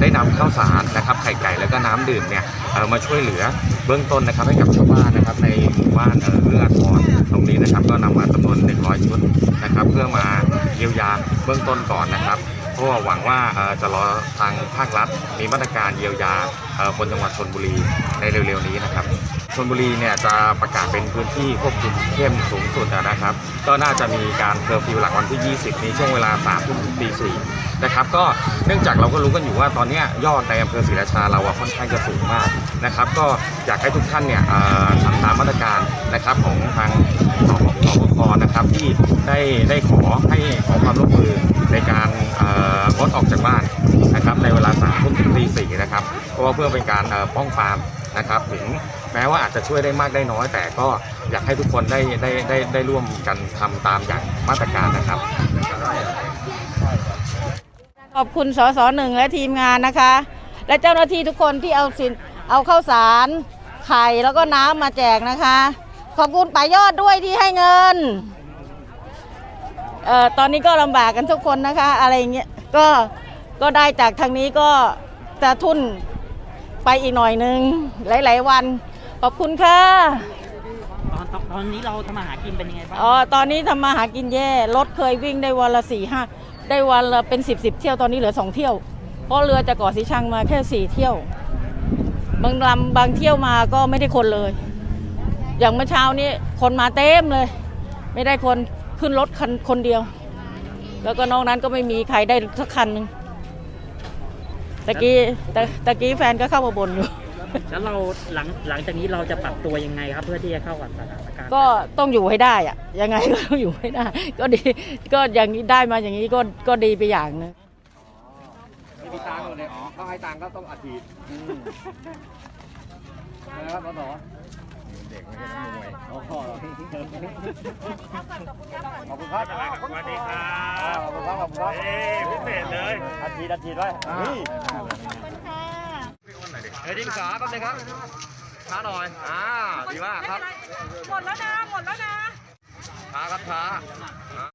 ได้นำข้าวสารนะครับไข่ไก่แล้วก็น้ำดื่มเนี่ยเอามาช่วยเหลือเบื้องต้นนะครับให้กับชาวบ้านนะครับในหมู่บ้านเอ่อเอื้ออาทรตรงนี้นะครับก็นำมาจำนวน100ชุดนะครับ เพื่อมาเยียวยาเบื้องต้นก่อนนะครับ เพราะว่าหวังว่าจะรอทางภาครัฐ มีมาตรการเยียวยาคนจังหวัดชนบุรีในเร็วๆนี้นะครับชนบุรีเนี่ยจะประกาศเป็นพื้นที่ควบคุมเข้มสูงสุดนะครับ ก็น่าจะมีการเคอร์ฟิวหลังวันที่ 20 นี้ช่วงเวลา3ทุ่มถึงตี4นะครับก็เนื่องจากเราก็รู้กันอยู่ว่าตอนนี้ยอดในอำเภอศรีราชาเราค่อนข้างจะสูงมากนะครับ ก็อยากให้ทุกท่านเนี่ยทำตามมาตรการนะครับของทางสบคนะครับที่ได้ได้ขอให้ขอความร่วมมือในการเอ่องดออกจากบ้านนะครับในเวลา3ทุ่มถึงตี4 เพื่อเป็นการป้องปรามนะครับถึงแม้ว่าอาจจะช่วยได้มากได้น้อย แต่ก็อยากให้ทุกคนได้ได้ได้ได้ร่วมกันทำตามอย่างมาตรการนะครับขอบคุณสสหนึ่งและทีมงานนะคะ และเจ้าหน้าที่ทุกคนที่เอาสินเอาข้าวสารไข่แล้วก็น้ำมาแจกนะคะ ขอบคุณป่ายอดด้วยที่ให้เงินเอ่อตอนนี้ก็ลำบากกันทุกคนนะคะ อะไรเงี้ยก็ก็ได้จากทางนี้ก็จะทุน ไปอีกหน่อยนึง หลาย ๆ วัน ขอบคุณค่ะตอนตอนตอนนี้เราทำมาหากินเป็นยังไงบ้างอ๋อ ตอนนี้ทำมาหากินแย่ รถเคยวิ่งได้วันละสี่ห้าได้วันละเป็นสิบสิบเที่ยว ตอนนี้เหลือสองเที่ยว เพราะเรือจากเกาะสีชังมาแค่สี่เที่ยว บางลำบางเที่ยวมาก็ไม่ได้คนเลย อย่างเมื่อเช้านี้คนมาเต็มเลย ไม่ได้คนขึ้นรถคันคนเดียว แล้วก็นอกนั้นก็ไม่มีใครได้สักคันหนึ่ง ตะกี้ตะตะกี้แฟนก็เข้ามาบ่นอยู่ แล้วเราหลังหลังจากนี้เราจะปรับตัวยังไงครับ เพื่อที่จะเข้ากับสถานการณ์ก็ต้องอยู่ให้ได้อะยังไงก็ต้องอยู่ให้ได้ ก็ดีก็อย่างนี้ได้มาอย่างนี้ก็ก็ดีไปอย่างหนึงไม่มีตังค์เลยอ๋อเขาให้ตังค์ก็ต้องอาทิตย์นะครับสส เด็กไม่ใช่นักมวยอ๋อขอบคุณครับสวัสดีครับขอบคุณครับขอบคุณครับเอ้พิเศษเลยอาทิตย์อาทิตย์ไว้เฮ้ยเฮ้ยที่ปรึกษาแป๊บนึงครับช้าหน่อย อ่า ดีมากครับ หมดแล้วนะ หมดแล้วนะช้าครับช้า